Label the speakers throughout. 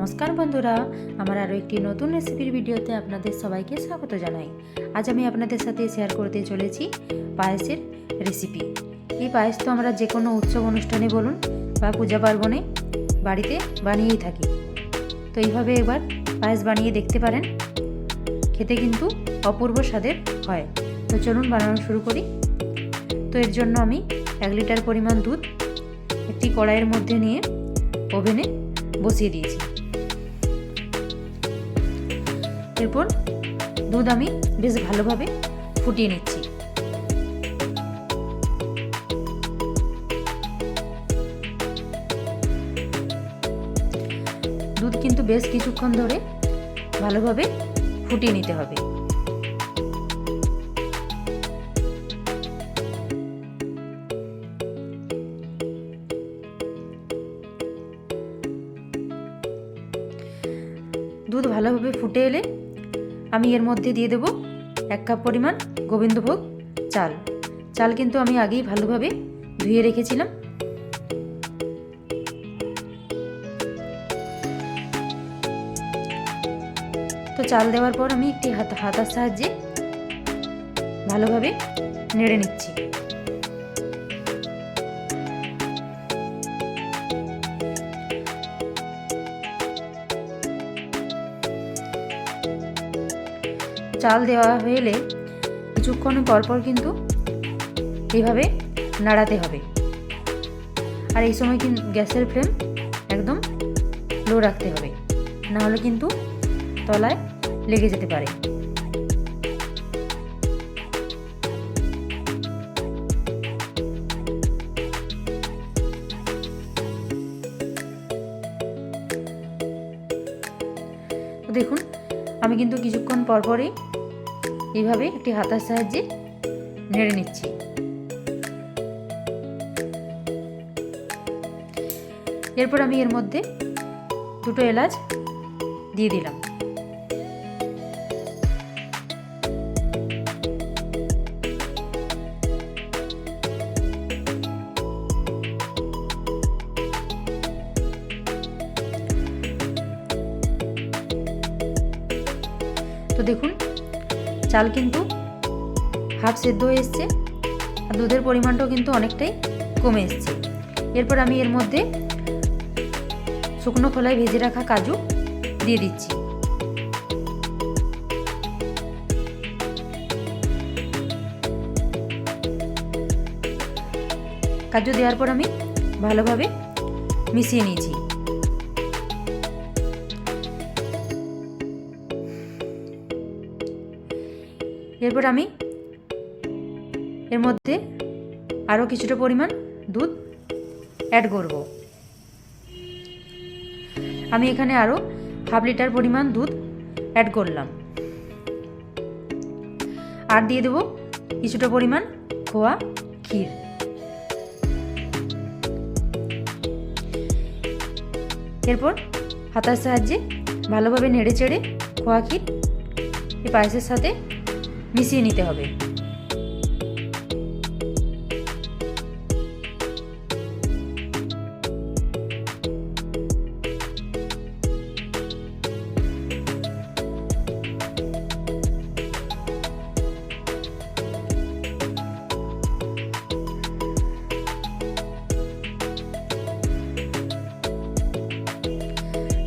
Speaker 1: নমস্কার বন্ধুরা, আমার আরও একটি নতুন রেসিপির ভিডিওতে আপনাদের সবাইকে স্বাগত জানাই। আজ আমি আপনাদের সাথে শেয়ার করতে চলেছি পায়েসের রেসিপি এই পায়েস তো আমরা যে কোনো উৎসব অনুষ্ঠানে বলুন বা পূজা পার্বণে বাড়িতে বানিয়েই থাকি। তো এইভাবে এবার পায়েস বানিয়ে দেখতে পারেন। খেতে কিন্তু অপূর্ব স্বাদের হয়। তো চলুন বানানো শুরু করি। তো এর জন্য আমি এক লিটার পরিমাণ দুধ, একটি কড়াইয়ের মধ্যে নিয়ে ওভেনে বসিয়ে দিয়েছি। এরপর দুধ আমি বেশ ভালোভাবে ফুটিয়ে নিচ্ছি। দুধ কিন্তু বেশ কিছুক্ষণ ধরে ভালোভাবে ফুটিয়ে নিতে হবে। দুধ ভালোভাবে ফুটে এলে আমি এর মধ্যে দিয়ে দেব এক কাপ পরিমাণ গোবিন্দভোগ চাল। চাল কিন্তু আমি আগেই ভালোভাবে ধুয়ে রেখেছিলাম। তো চাল দেওয়ার পর আমি একটি হাত, হাতার সাহায্যে ভালোভাবে নেড়ে নিচ্ছি। চাল দেওয়া হলে কিছুক্ষণ পরপর কিন্তু এইভাবে নাড়াতে হবে। আর এই সময় কিন্তু গ্যাসের ফ্লেম একদম লো রাখতে হবে। নাহলে কিন্তু তলায় লেগে যেতে পারে। দেখুন, আমি কিন্তু কিছুক্ষণ পরপরই এইভাবে একটি হাতার সাহায্যে নেড়ে নিচ্ছি। এরপর আমি এর মধ্যে দুটো এলাচ দিয়ে দিলাম। তো দেখুন চাল কিন্তু হাফ সেদ্ধ হয়ে এসছে। আর দুধের পরিমাণটাও কিন্তু অনেকটাই কমে এসছে। এরপর আমি এর মধ্যে শুকনো খোলায় ভেজে রাখা কাজু দিয়ে দিচ্ছি। কাজু দেওয়ার পর আমি ভালোভাবে মিশিয়ে নিয়েছি। এরপর আমি এর মধ্যে আরও কিছুটা পরিমাণ দুধ অ্যাড করব। আমি এখানে আরও হাফ লিটার পরিমাণ দুধ অ্যাড করলাম। আর দিয়ে দেব কিছুটা পরিমাণ খোয়া ক্ষীর। এরপর হাতার সাহায্যে ভালোভাবে নেড়ে চেড়ে খোয়া ক্ষীর। এই পায়েসের সাথে মিশিয়ে নিতে হবে।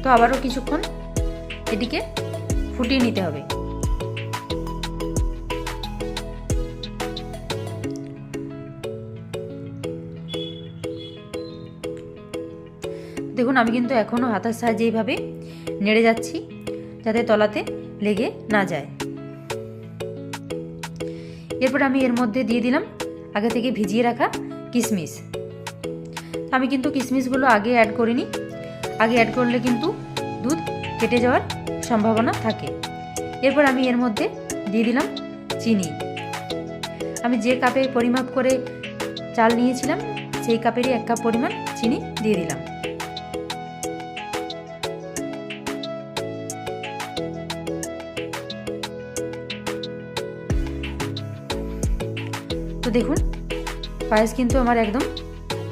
Speaker 1: তো আবারও কিছুক্ষণ এটিকে ফুটিয়ে নিতে হবে। দেখুন, আমি কিন্তু এখনও হাতার সাহায্যে এইভাবে নেড়ে যাচ্ছি যাতে তলাতে লেগে না যায়। এরপর আমি এর মধ্যে দিয়ে দিলাম আগে থেকে ভিজিয়ে রাখা কিশমিশ। আমি কিন্তু কিশমিশগুলো আগে অ্যাড করিনি। আগে অ্যাড করলে কিন্তু দুধ কেটে যাওয়ার সম্ভাবনা থাকে। এরপর আমি এর মধ্যে দিয়ে দিলাম চিনি। আমি যে কাপে পরিমাপ করে চাল নিয়েছিলাম, সেই কাপেরই এক কাপ পরিমাণ চিনি দিয়ে দিলাম। দেখুন, পায়েস কিন্তু আমার একদম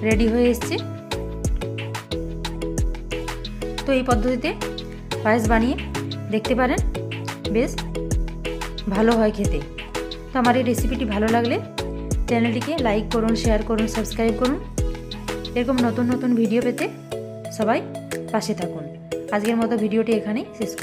Speaker 1: রেডি হয়ে এসছে। তো এই পদ্ধতিতে পায়েস বানিয়ে দেখতে পারেন, বেশ ভালো হয় খেতে। তো আমার এই রেসিপিটি ভালো লাগলে চ্যানেলটিকে লাইক করুন শেয়ার করুন সাবস্ক্রাইব করুন। এরকম নতুন নতুন ভিডিও পেতে সবাই পাশে থাকুন। আজকের মতো ভিডিওটি এখানেই শেষ করুন